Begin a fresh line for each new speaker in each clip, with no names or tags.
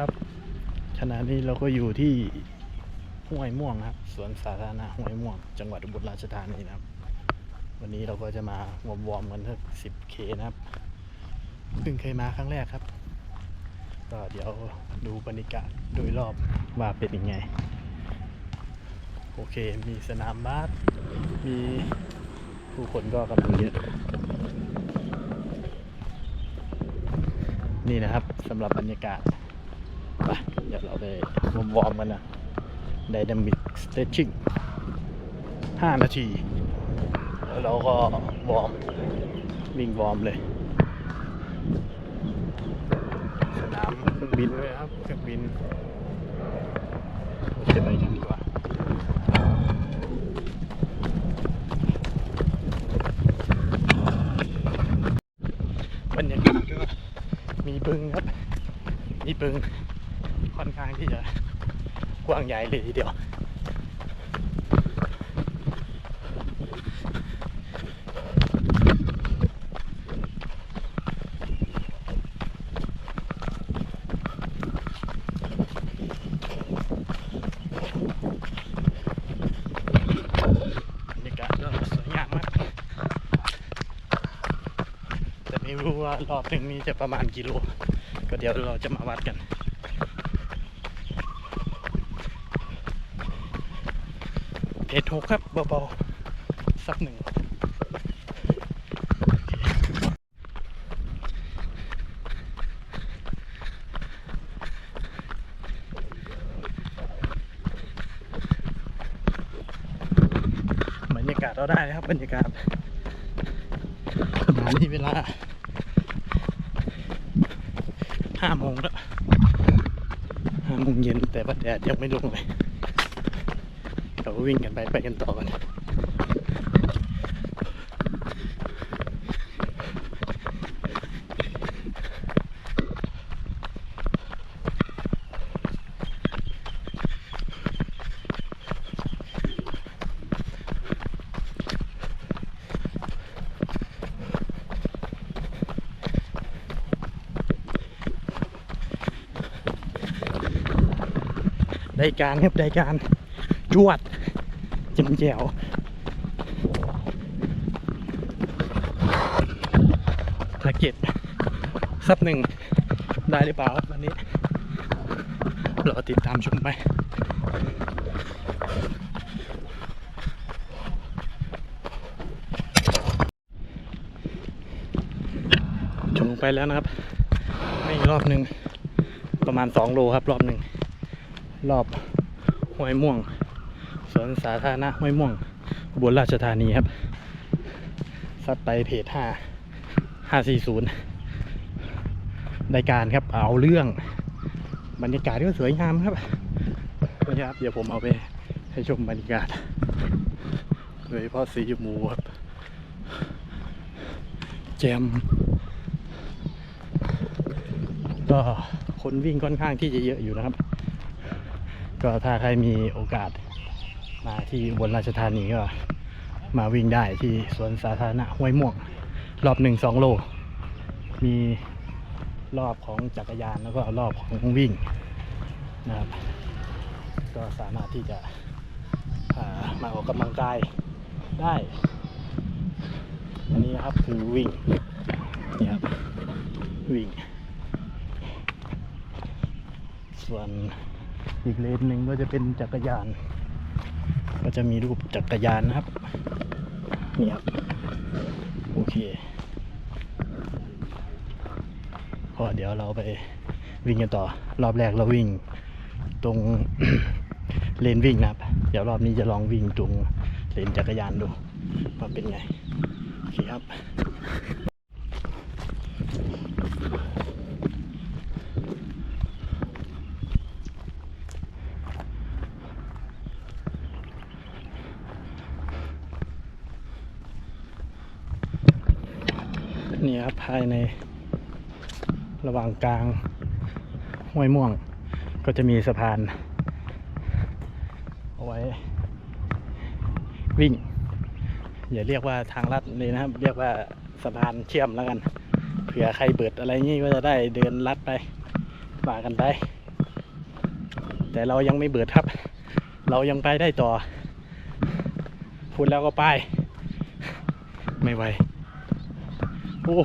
ครับขณะนี้เราก็อยู่ที่ห้วยม่วงครับสวนสาธารณะห้วยม่วง จังหวัดอุบลราชธานีนะครับ วันนี้เราก็จะมาวอร์มวอมกันสักสิบเคนะครับเพิ่งเคยมาครั้งแรกครับ ก็เดี๋ยวดูบรรยากาศโดยรอบว่าเป็นยังไง โอเคมีสนามบาสมีผู้คนก็กำลังเยอะนี่นะครับสำหรับบรรยากาศ ไปเดี๋ยวเราไปวอร์มกันนะ Dynamic Stretching 5นาที แล้วเราก็วอร์มวิ่งวอร์มเลย สนามเครื่องบินเลยครับเครื่องบินโอเคไปกันดีกว่าบรรยากาศก็มีบึงครับ มีบึงค่อนข้างที่จะกว้างใหญ่เลยทีเดียวบรรยากาศก็สวยงามมากแต่ไม่รู้ว่ารอบหนึ่งนี้จะประมาณกิโล ก็เดี๋ยวเราจะมาวัดกัน เพจหกครับเบาๆสักหนึ่งบรรยากาศเราได้นะครับบรรยากาศขณะนี้เวลาห้าโมงแล้วห้าโมงเย็นแต่ว่าแดดยังไม่ลงเลย เราวิ่งกันไปไปกันต่อกันได้การครับได้การ จวดจิ้มแจ่วภารกิจสับหนึ่งได้หรือเปล่าวันนี้รอติดตามชมไปชมลงไปแล้วนะครับให้อีกรอบหนึ่งประมาณ 2 โลครับ รอบหนึ่งรอบห้วยม่วง สวนสาธารณะห้วยม่วงอุบลราชธานีครับ ซัดไปเพจห้าห้าสี่ศูนย์รายการครับเอาเรื่อง บรรยากาศก็สวยงามครับนี่ครับเดี๋ยวผมเอาไปให้ชมบรรยากาศโดยเฉพาะสีมูครับแจมก็คนวิ่งค่อนข้างที่จะเยอะอยู่นะครับ ก็ถ้าใครมีโอกาส มาที่บนราชธานีก็มาวิ่งได้ที่สวนสาธารณะห้วยม่วง รอบหนึ่งสองโล มีรอบของจักรยานแล้วก็รอบของวิ่งนะครับ ก็สามารถที่จะามาออกกำลังกายได้ อันนี้นะครับคือวิ่งนี่ครับวิ่ง ส่วนอีกเลนหนึ่งก็จะเป็นจักรยาน ก็จะมีรูปจักรยานนะครับนี่ครับโอเคก็เดี๋ยวเราไปวิ่งกันต่อ รอบแรกเราวิ่งตรงเลนวิ่งนะครับ เดี๋ยวรอบนี้จะลองวิ่งตรงเลนจักรยานดูว่าเป็นไงโอเคครับ นี่ครับภายในระหว่างกลางห้วยม่วง ก็จะมีสะพานเอาไว้ วิ่ง อย่าเรียกว่าทางลัดเลยนะครับ เรียกว่าสะพานเชื่อมแล้วกัน เผื่อใครเปิดอะไรงี้ก็จะได้เดินลัดไปว่ากันไป แต่เรายังไม่เบิดครับ เรายังไปได้ต่อพูดแล้วก็ไป ไม่ไหว โอ้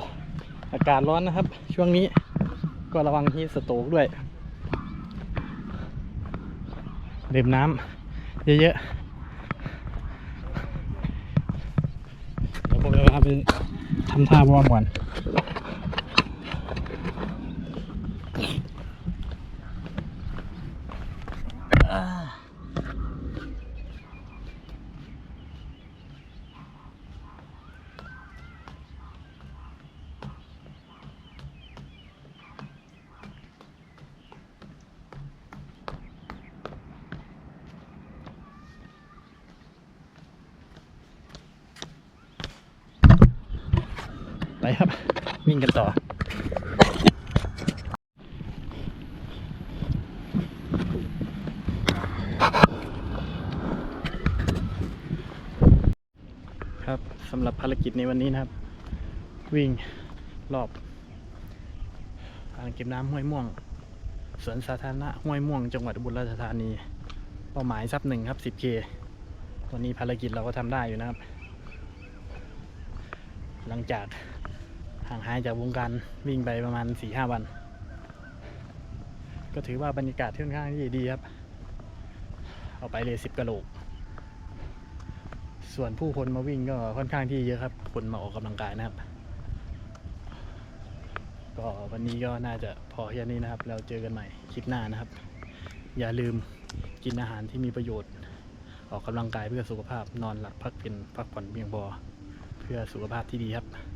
อากาศร้อนนะครับ ช่วงนี้ก็ระวังฮีสโตกด้วยดื่มน้ำเยอะๆเดี๋ยวผมจะพาไปทำท่าวอร์มก่อน ไปครับ วิ่งกันต่อ ครับสำหรับภารกิจในวันนี้นะครับ วิ่งรอบอ่างเก็บน้ำห้วยม่วงสวนสาธารณะห้วยม่วงจังหวัดอุบลราชธานี เป้าหมายซับหนึ่งครับ 10K วันนี้ภารกิจเราก็ทำได้อยู่นะครับ หลังจาก ห่างหายจากวงการวิ่งไปประมาณ4ี่ห้าวัน ก็ถือว่าบรรยากาศที่ค่อนข้างที่ดีครับ เอาไปเลยสิบกะโหลก ส่วนผู้คนมาวิ่งก็ค่อนข้างที่เยอะครับ คนมาออกกำลังกายนะครับ ก็วันนี้ก็น่าจะพอแค่นี้นะครับแล้วเจอกันใหม่คลิปหน้านะครับ อย่าลืมกินอาหารที่มีประโยชน์ ออกกำลังกายเพื่อสุขภาพนอนหลับพักเป็นพักผ่อนเพียงพอเพื่อสุขภาพที่ดีครับ